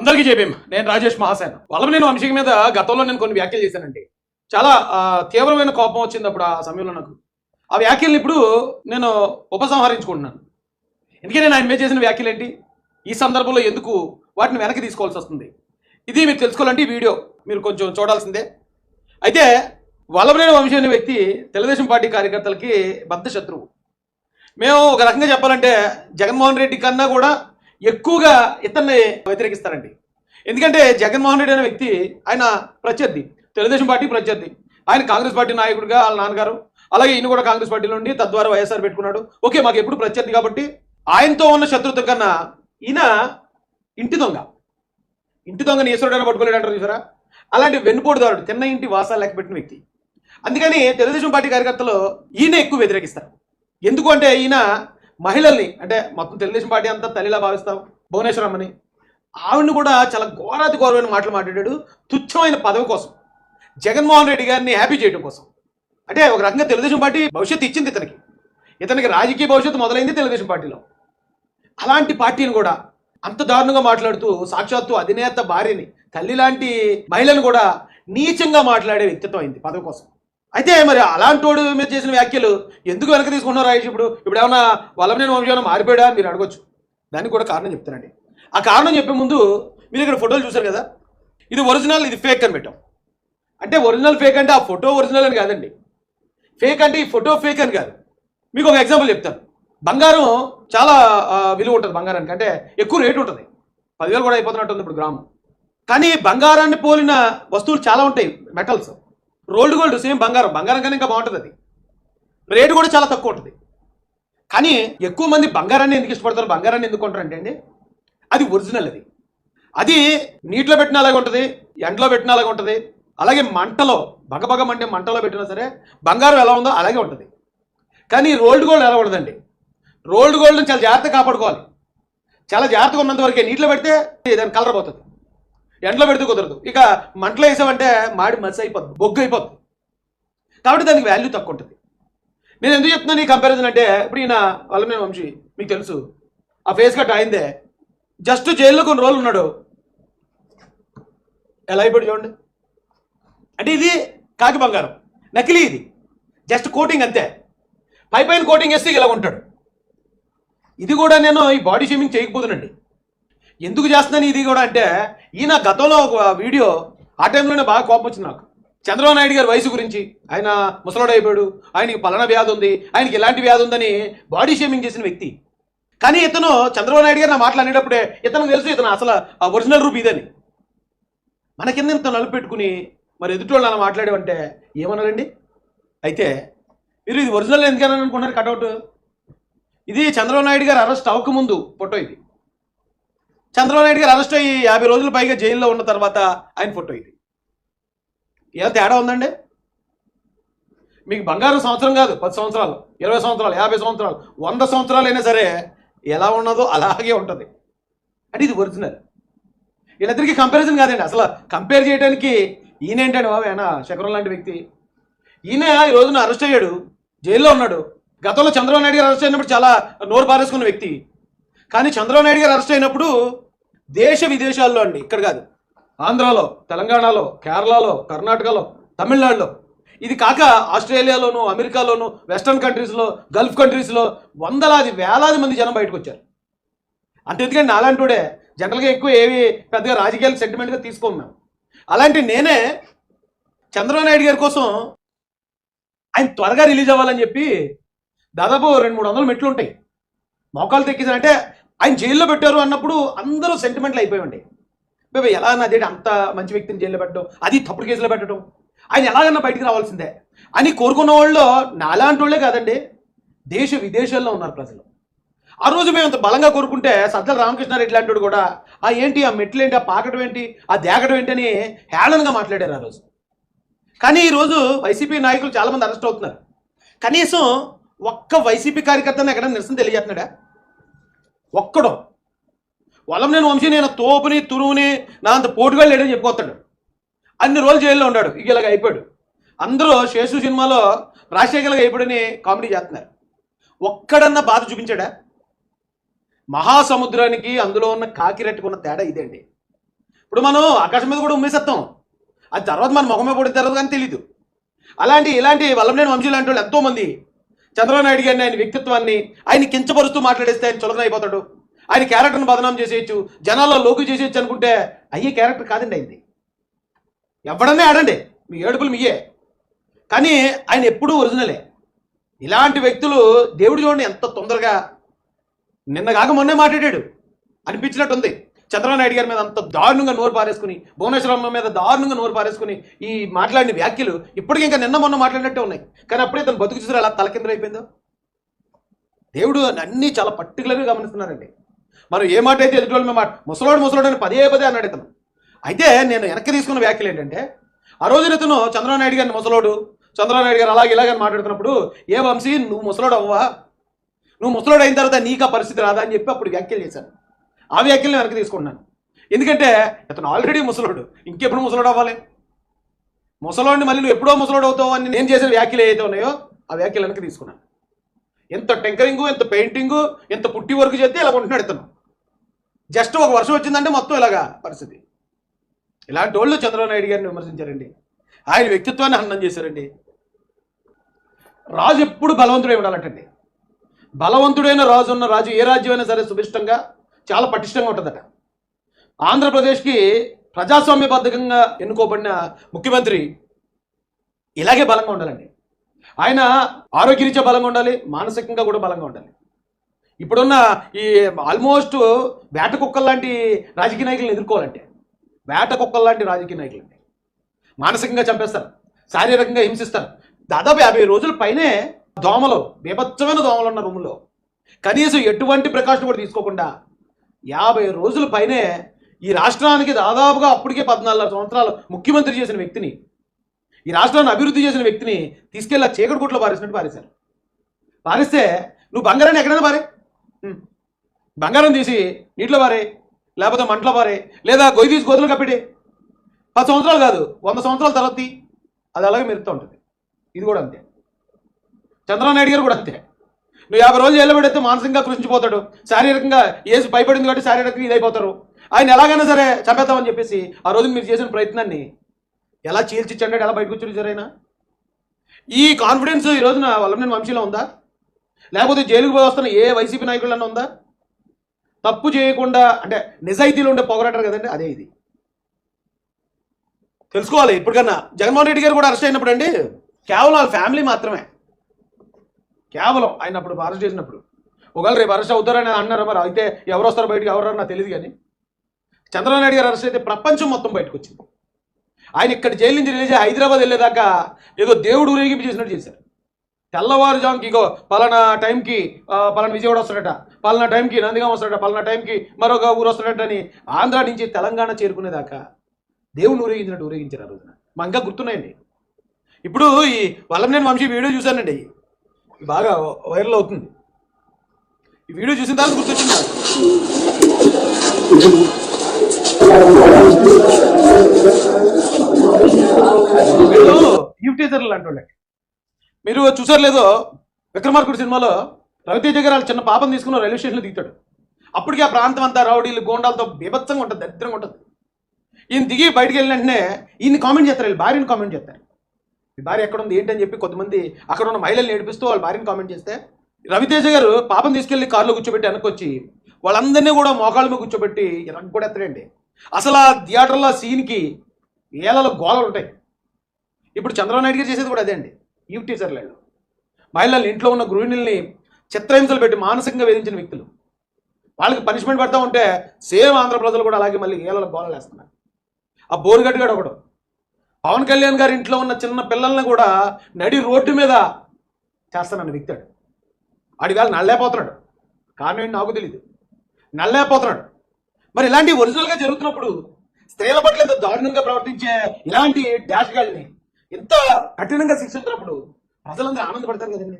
అందరికీ చెప్పేం నేను రాజేష్ మహాసేన. వాళ్ళ నేను అంశం మీద గతంలో నేను కొన్ని వ్యాఖ్యలు చేశానండి. చాలా తీవ్రమైన కోపం వచ్చింది అప్పుడు ఆ సమయంలో నాకు. ఆ వ్యాఖ్యల్ని ఇప్పుడు నేను ఉపసంహరించుకుంటున్నాను. ఎందుకంటే నేను ఆయన మీద చేసిన వ్యాఖ్యలు ఏంటి? ఈ సందర్భంలో ఎందుకు వాటిని వెనక్కి తీసుకోవాల్సి వస్తుంది? ఇది మీరు తెలుసుకోవాలంటే ఈ వీడియో మీరు కొంచెం చూడాల్సిందే. అయితే వల్లభనేని వంశీ అనే వ్యక్తి తెలుగుదేశం పార్టీ కార్యకర్తలకి బద్ద శత్రువు మేము ఒక రకంగా చెప్పాలంటే జగన్మోహన్ రెడ్డి కన్నా కూడా ఎక్కువగా ఇతన్ని వ్యతిరేకిస్తారండి. ఎందుకంటే జగన్మోహన్ రెడ్డి అనే వ్యక్తి ఆయన ప్రత్యర్థి. తెలుగుదేశం పార్టీ ప్రత్యర్థి. ఆయన కాంగ్రెస్ పార్టీ నాయకుడిగా వాళ్ళ నాన్నగారు. అలాగే ఈయన కూడా కాంగ్రెస్ పార్టీలో ఉండి తద్వారా వైఎస్ఆర్ పెట్టుకున్నాడు. ఓకే మాకు ఎప్పుడు ప్రత్యర్థి కాబట్టి ఆయనతో ఉన్న శత్రుత్వం కన్నా ఈయన ఇంటి దొంగ. ఇంటి దొంగ ఈశ్వరుడైనా పట్టుకోలేడు అంటారు చూసారా? అలాంటి వెన్నుపోటుదారుడు తిన్న ఇంటి వాసాలు లెక్క పెట్టిన వ్యక్తి. అందుకని తెలుగుదేశం పార్టీ కార్యకర్తలు ఈయన ఎక్కువ వ్యతిరేకిస్తారు. ఎందుకు అంటే ఈయన మహిళల్ని అంటే మొత్తం తెలుగుదేశం పార్టీ అంతా తల్లిలా భావిస్తాం భువనేశ్వరం అని ఆవిడని కూడా చాలా ఘోరాతి ఘోరమైన మాటలు మాట్లాడాడు తుచ్చమైన పదవి కోసం జగన్మోహన్ రెడ్డి గారిని హ్యాపీ చేయడం కోసం. అంటే ఒక రకంగా తెలుగుదేశం పార్టీ భవిష్యత్తు ఇచ్చింది ఇతనికి. ఇతనికి రాజకీయ భవిష్యత్తు మొదలైంది తెలుగుదేశం పార్టీలో. అలాంటి పార్టీని కూడా అంత దారుణంగా మాట్లాడుతూ సాక్షాత్తు అధినేత భార్యని తల్లి లాంటి మహిళను కూడా నీచంగా మాట్లాడే వ్యక్తిత్వం అయింది పదవి కోసం. అయితే మరి అలాంటి వాడు మీద చేసిన వ్యాఖ్యలు ఎందుకు వెనక తీసుకున్నారు రాయేష్ ఇప్పుడు? ఇప్పుడు ఏమన్నా వల్లభనేని వంశీ ఏమైనా మారిపోయాడా మీరు అడగొచ్చు. దానికి కూడా కారణం చెప్తానండి. ఆ కారణం చెప్పే ముందు మీరు ఇక్కడ ఫోటోలు చూశారు కదా? ఇది ఒరిజినల్ ఇది ఫేక్ అని పెట్టాం. అంటే ఒరిజినల్ ఫేక్ అంటే ఆ ఫోటో ఒరిజినల్ అని కాదండి. ఫేక్ అంటే ఈ ఫోటో ఫేక్ అని కాదు. మీకు ఒక ఎగ్జాంపుల్ చెప్తాను. బంగారం చాలా విలువ ఉంటుంది బంగారానికి. అంటే ఎక్కువ రేటు ఉంటుంది. పదివేలు కూడా అయిపోతున్నట్టుంది ఇప్పుడు గ్రామం. కానీ బంగారాన్ని పోలిన వస్తువులు చాలా ఉంటాయి మెటల్స్ రోల్డ్ గోల్డ్ సేమ్ బంగారం. బంగారం కానీ ఇంకా బాగుంటుంది అది. రేటు కూడా చాలా తక్కువ ఉంటుంది. కానీ ఎక్కువ మంది బంగారాన్ని ఎందుకు ఇష్టపడతారు? బంగారాన్ని ఎందుకు కొంటారంటే అండి అది ఒరిజినల్ అది. అది నీటిలో పెట్టిన అలాగే ఉంటుంది ఎండలో పెట్టిన అలాగే ఉంటుంది అలాగే మంటలో బగబగ మండే మంటలో పెట్టినా సరే బంగారం ఎలా ఉందో అలాగే ఉంటుంది. కానీ రోల్డ్ గోల్డ్ ఎలా ఉండదండి? రోల్డ్ గోల్డ్ని చాలా జాగ్రత్తగా కాపాడుకోవాలి. చాలా జాగ్రత్తగా ఉన్నంత వరకే నీటిలో పెడితే దాని కలర్ పోతుంది. ఎండలో పెడితే కుదరదు. ఇక మంటలో వేసామంటే మాడి మసి అయిపోద్ది బొగ్గు అయిపోద్ది. కాబట్టి దానికి వాల్యూ తక్కువ ఉంటుంది. నేను ఎందుకు చెప్తున్నాను ఈ కంపారిజన్ అంటే ఇప్పుడు ఈయన వల్లమే వంశీ మీకు తెలుసు. ఆ ఫేస్ కట్ అయిందే. జస్ట్ జైల్లో కొన్ని రోజులు ఉన్నాడు. ఎలా అయిపోయాడు చూడండి. అంటే ఇది కాకి బంగారం. నకిలీ ఇది. జస్ట్ కోటింగ్ అంతే. పై పైన కోటింగ్ వేస్తే ఇలా ఉంటాడు ఇది కూడా నేను ఈ బాడీ షేమింగ్ చేయకపోతున్నాండి ఎందుకు చేస్తున్నాను ఇది కూడా అంటే ఈయన గతంలో ఒక వీడియో ఆ టైంలోనే బాగా కోపం వచ్చింది నాకు. చంద్రబాబు నాయుడు గారి వయసు గురించి. ఆయన ముసలోడు అయిపోయాడు ఆయనకి పలానా వ్యాధి ఉంది ఆయనకి ఎలాంటి వ్యాధి ఉందని బాడీ షేమింగ్ చేసిన వ్యక్తి. కానీ ఇతను చంద్రబాబు నాయుడు గారు నా మాట్లాడేటప్పుడే ఇతను తెలుసు ఇతను అసలు ఆ ఒరిజినల్ రూప్ ఇదని. మన కింద ఇంత నలుపు పెట్టుకుని మరి ఎదుటి అలా మాట్లాడేవంటే ఏమన్నారండి? అయితే మీరు ఇది ఒరిజినల్ ఎందుకని అనుకున్నారు కటౌట్? ఇది చంద్రబాబు నాయుడు గారు అరెస్ట్ అవ్వక ముందు ఫోటో ఇది. చంద్రబాబు నాయుడు గారు అరెస్ట్ అయ్యి యాభై రోజులు పైగా జైల్లో ఉన్న తర్వాత ఆయన ఫోటో ఇది. ఏదో తేడా ఉందండి? మీకు బంగారం సంవత్సరం కాదు పది సంవత్సరాలు ఇరవై సంవత్సరాలు యాభై సంవత్సరాలు వంద సంవత్సరాలు అయినా సరే ఎలా ఉన్నదో అలాగే ఉంటుంది. అంటే ఇది ఒరిజినల్. వీళ్ళిద్దరికీ కంపారిజన్ కాదండి. అసలు కంపేర్ చేయడానికి ఈయన ఏంటండి బాబు? ఆయన శకరం లాంటి వ్యక్తి. ఈయన ఈ రోజున అరెస్ట్ అయ్యాడు జైల్లో ఉన్నాడు. గతంలో చంద్రబాబు నాయుడు గారు అరెస్ట్ అయినప్పుడు చాలా నోరు పారేసుకున్న వ్యక్తి. కానీ చంద్రబాబు నాయుడు గారు అరెస్ట్ అయినప్పుడు దేశ విదేశాల్లో అండి ఇక్కడ కాదు. ఆంధ్రాలో తెలంగాణలో కేరళలో కర్ణాటకలో తమిళనాడులో. ఇది కాక ఆస్ట్రేలియాలోను అమెరికాలోను వెస్ట్రన్ కంట్రీస్లో గల్ఫ్ కంట్రీస్లో వందలాది వేలాది మంది జనం బయటకు వచ్చారు. అంటే ఎందుకంటే నాలాంటిడే జనరల్గా ఎక్కువ ఏవి పెద్దగా రాజకీయాలు సెంటిమెంట్గా తీసుకోము మేము. అలాంటి నేనే చంద్రబాబు నాయుడు గారి కోసం ఆయన త్వరగా రిలీజ్ అవ్వాలని చెప్పి దాదాపు రెండు మూడు వందల మెట్లు ఉంటాయి. మోకాలు తెక్కించారంటే ఆయన జైల్లో పెట్టారు అన్నప్పుడు అందరూ సెంటిమెంట్లు అయిపోయాయండి బాబా ఎలా అన్నది అంత మంచి వ్యక్తిని జైల్లో పెట్టడం? అది తప్పుడు కేసులో పెట్టడం? ఆయన ఎలాగన్నా బయటికి రావాల్సిందే. అని కోరుకున్న వాళ్ళు నాలాంటి వాళ్ళే కాదండి దేశ విదేశాల్లో ఉన్నారు ప్రజలు. ఆ రోజు మేము అంత బలంగా కోరుకుంటే సజ్జల రామకృష్ణారెడ్డి లాంటి కూడా ఆ ఏంటి ఆ మెట్లు ఏంటి ఆ పాకడం ఏంటి ఆ దేగడం ఏంటి అని హేళనగా మాట్లాడారు ఆ రోజు. కానీ ఈరోజు వైసీపీ నాయకులు చాలామంది అరెస్ట్ అవుతున్నారు. కనీసం ఒక్క వైసీపీ కార్యకర్తను ఎక్కడ నిరసన తెలియజేస్తున్నాడా? ఒక్కడు. వలం నేను వంశీ నేను తోపుని తురువుని నా అంత పోటుగా లేడని చెప్పుకోతాడు అన్ని రోజులు జైల్లో ఉన్నాడు. ఇక ఇలాగ అయిపోయాడు. అందరూ శేషు సినిమాలో రాజశేఖర్గా అయిపోయాడని కామెడీ చేస్తున్నారు. ఒక్కడన్నా బాధ చూపించాడా? మహాసముద్రానికి అందులో ఉన్న కాకిరెట్టుకున్న తేడా ఇదండి ఇప్పుడు మనం ఆకాశం మీద కూడా ఉమ్మేసేస్తాం. అది తర్వాత మన ముఖమే పడిన తర్వాత కానీ తెలీదు. అలాంటి ఇలాంటి వల్లభనేని వంశీ లాంటి వాళ్ళు ఎంతోమంది చంద్రబాబు నాయుడు గారిని ఆయన వ్యక్తిత్వాన్ని ఆయన కించపరుస్తూ మాట్లాడేస్తే ఆయన చులకన అయిపోతాడు. ఆయన క్యారెక్టర్ని బదనాం చేసేయచ్చు. జనాల్లో లోకు చేసేయచ్చు అనుకుంటే అయ్యే క్యారెక్టర్ కాదండి అయింది ఎవడన్నా ఆడండి. మీ ఏడుపులు మీయే. కానీ ఆయన ఎప్పుడూ ఒరిజినలే. ఇలాంటి వ్యక్తులు దేవుడు చూడండి ఎంత తొందరగా నిన్న కాక మొన్నే మాట్లాడాడు. అనిపించినట్టుంది. చంద్రబాబు గారి మీద అంత దారుణంగా నోరు పారేసుకుని భువనేశ్వరమ్మ మీద దారుణంగా నోరు పారేసుకుని ఈ మాట్లాడిన వ్యాఖ్యలు ఇప్పటికి ఇంకా నిన్న మొన్న మాట్లాడినట్టే ఉన్నాయి. కానీ అప్పుడే తను బతుకు చూసారు అలా తలకిందరైపోయిందో దేవుడు అన్నీ చాలా పర్టికులర్గా గమనిస్తున్నారండి. మనం ఏ మాట అయితే ఎదుటి వాళ్ళ మాట ముసలోడు ముసలోడు అని పదే పదే అన్నాడు ఇతను. అయితే నేను వెనక్కి తీసుకున్న వ్యాఖ్యలు ఏంటంటే ఆ రోజున ఇతను చంద్రబాబు నాయుడు గారిని ముసలోడు చంద్రబాబు నాయుడు గారు అలాగే ఇలాగని మాట్లాడుతున్నప్పుడు ఏ వంశీ నువ్వు ముసలోడు అవ్వా నువ్వు ముసలోడు అయిన తర్వాత నీకు ఆ పరిస్థితి రాదా? అని చెప్పి అప్పుడు వ్యాఖ్యలు చేశాను ఆ వ్యాఖ్యలు వెనక్కి తీసుకున్నాను ఎందుకంటే ఇతను ఆల్రెడీ ముసలోడు. ఇంకెప్పుడు ముసలోడు అవ్వాలి? ముసలోడిని మళ్ళీ నువ్వు ఎప్పుడో ముసలోడు అవుతావు అని నేను చేసిన వ్యాఖ్యలు ఏవైతే ఉన్నాయో ఆ వ్యాఖ్యలు వెనక్కి తీసుకున్నాను. ఎంత టెంకరింగు ఎంత పెయింటింగు ఎంత పుట్టి వర్క్ చేస్తే ఇలా ఉంటున్నాడు ఇతను. జస్ట్ ఒక వర్షం వచ్చిందంటే మొత్తం ఇలాగా పరిస్థితి. ఇలాంటి వాళ్ళు చంద్రబాబు నాయుడు గారిని విమర్శించారండి. ఆయన వ్యక్తిత్వాన్ని హననం చేశారండి. రాజు ఎప్పుడు బలవంతుడై ఉండాలంటండి. బలవంతుడైన రాజు ఉన్న రాజు ఏ రాజ్యమైనా సరే సుభిష్టంగా చాలా పటిష్టంగా ఉంటుందట. ఆంధ్రప్రదేశ్కి ప్రజాస్వామ్యబద్ధకంగా ఎన్నుకోబడిన ముఖ్యమంత్రి ఇలాగే బలంగా ఉండాలండి. ఆయన ఆరోగ్యరీత్యా బలంగా ఉండాలి మానసికంగా కూడా బలంగా ఉండాలి. ఇప్పుడున్న ఈ ఆల్మోస్ట్ వేట కుక్కల్లాంటి రాజకీయ నాయకులను ఎదుర్కోవాలంటే వేట కుక్కల్లాంటి రాజకీయ నాయకులండి. మానసికంగా చంపేస్తారు శారీరకంగా హింసిస్తారు. దాదాపు యాభై రోజుల పైనే దోమలు బీభత్సమైన దోమలు ఉన్న రూమ్లో కనీసం ఎటువంటి ప్రికాషన్ కూడా తీసుకోకుండా యాభై రోజుల పైనే ఈ రాష్ట్రానికి దాదాపుగా అప్పటికే పద్నాలుగు సంవత్సరాలు ముఖ్యమంత్రి చేసిన వ్యక్తిని ఈ రాష్ట్రాన్ని అభివృద్ధి చేసిన వ్యక్తిని తీసుకెళ్ళి ఆ చీకటి గుట్లో పారేసినట్టు పారేశారు. పారిస్తే నువ్వు బంగారాన్ని ఎక్కడైనా పారే? బంగారం తీసి నీటిలో పారే లేకపోతే మంటలో పారే లేదా గొయ్యి తీసి గోతులు కప్పిడి పది సంవత్సరాలు కాదు వంద సంవత్సరాల తర్వాత అది అలాగే మెరుగుతూ ఉంటుంది. ఇది కూడా అంతే. చంద్రబాబు నాయుడు గారు కూడా అంతే. నువ్వు యాభై రోజులు వెళ్ళబెడితే మానసికంగా కృషించిపోతాడు శారీరకంగా ఏసు భయపడింది కాబట్టి శారీరకంగా ఇదైపోతారు. ఆయన ఎలాగైనా సరే చంపేద్దామని చెప్పేసి ఆ రోజు మీరు చేసిన ప్రయత్నాన్ని ఎలా చీల్చిచ్చండి ఎలా బయటకు వచ్చాడు సరైనా ఈ కాన్ఫిడెన్స్ ఈ రోజున వల్లభనేని వంశీలో ఉందా? లేకపోతే జైలుకు పోయి వస్తున్న ఏ వైసీపీ నాయకులన్నా ఉందా? తప్పు చేయకుండా అంటే నిజాయితీలో ఉండే పొగరాటారు కదండి అదే ఇది. తెలుసుకోవాలి. ఇప్పటికన్నా జగన్మోహన్ రెడ్డి గారు కూడా అరెస్ట్ అయినప్పుడు అండి కేవలం వాళ్ళ ఫ్యామిలీ మాత్రమే. కేవలం ఆయన అప్పుడు అరెస్ట్ చేసినప్పుడు. ఒకవేళ రేపు అరెస్ట్ అవుతారని అన్నారు మరి? అయితే ఎవరు వస్తారో బయటకు ఎవరో నాకు తెలియదు కానీ. చంద్రబాబు నాయుడు గారు అరెస్ట్ అయితే ప్రపంచం మొత్తం బయటకు వచ్చింది. ఆయన ఇక్కడ జైలు నుంచి రిలీజ్ హైదరాబాద్ వెళ్ళేదాకా ఏదో దేవుడు ఊరేగింపు చేసినట్టు చేశారు. తెల్లవారుజాముకి ఇగో పలానా టైంకి పలానా విజయవాడ వస్తాడట పలానా టైంకి నందిగాం వస్తాడట పలానా టైంకి మరొక ఊరు వస్తాడట అని ఆంధ్ర నుంచి తెలంగాణ చేరుకునేదాకా దేవుడిని ఊరేగించినట్టు ఊరేగించారు ఆ రోజున. మా ఇంకా గుర్తున్నాయండి. ఇప్పుడు ఈ వల్లభనేని వంశీ వీడియో చూశానండి. బాగా వైరల్ అవుతుంది. ఈ వీడియో చూసిన తర్వాత గుర్తొచ్చింది? యూ వీళ్ళు యూవ్ టీచర్లు అంటుండే మీరు చూసారు లేదో విక్రమార్కుడు సినిమాలో రవితేజ గారు వాళ్ళు చిన్న పాపం తీసుకుని రైల్వే స్టేషన్లో దిగుతాడు. అప్పటికి ఆ ప్రాంతం అంతా రౌడీలు గోండాలతో బీభత్సంగా ఉంటుంది దరిద్రంగా ఉంటుంది. ఈయన దిగి బయటకు వెళ్ళిన వెంటనే ఈయన్ని కామెంట్ చేస్తారు వీళ్ళు భార్యని కామెంట్ చేస్తారు. మీ భార్య ఎక్కడ ఉంది ఏంటని చెప్పి కొంతమంది అక్కడ ఉన్న మహిళలు ఏడిపిస్తూ వాళ్ళ భార్యని కామెంట్ చేస్తే రవితేజ గారు పాపం తీసుకెళ్ళి కారులో కూర్చోబెట్టి వెనకొచ్చి వాళ్ళందరినీ కూడా మోకాళ్ళ మీద కూర్చోబెట్టి రంగు కూడా ఎత్తడండి. అసలు ఆ థియేటర్లో సీన్కి ఏళ్ళలో గోళలు ఉంటాయి. ఇప్పుడు చంద్రబాబు నాయుడు గారు చేసేది కూడా అదే అండి. ఈవ్ టీచర్లు మహిళలు ఇంట్లో ఉన్న గృహిణుల్ని చిత్రహింసలు పెట్టి మానసికంగా వేధించిన వ్యక్తులు. వాళ్ళకి పనిష్మెంట్ పెడతా ఉంటే సేమ్ ఆంధ్ర ప్రజలు కూడా అలాగే మళ్ళీ ఏళ్ళ గోళలు వేస్తున్నారు. ఆ బోరుగట్టుగాడు ఒకడు. పవన్ కళ్యాణ్ గారి ఇంట్లో ఉన్న చిన్న పిల్లల్ని కూడా నడి రోడ్డు మీద చేస్తానని వ్యక్తాడు ఆడివేళ నల్లేపోతున్నాడు కారణం ఏంటి నాకు తెలియదు నల్లేపోతున్నాడు మరి ఇలాంటి ఒరిజినల్గా జరుగుతున్నప్పుడు స్త్రీల పట్ల ఎంత దారుణంగా ప్రవర్తించే ఇలాంటి డాష్ గాల్ని ఎంత కఠినంగా శిక్షించినప్పుడు ప్రజలందరూ ఆనందపడతారు కదండి.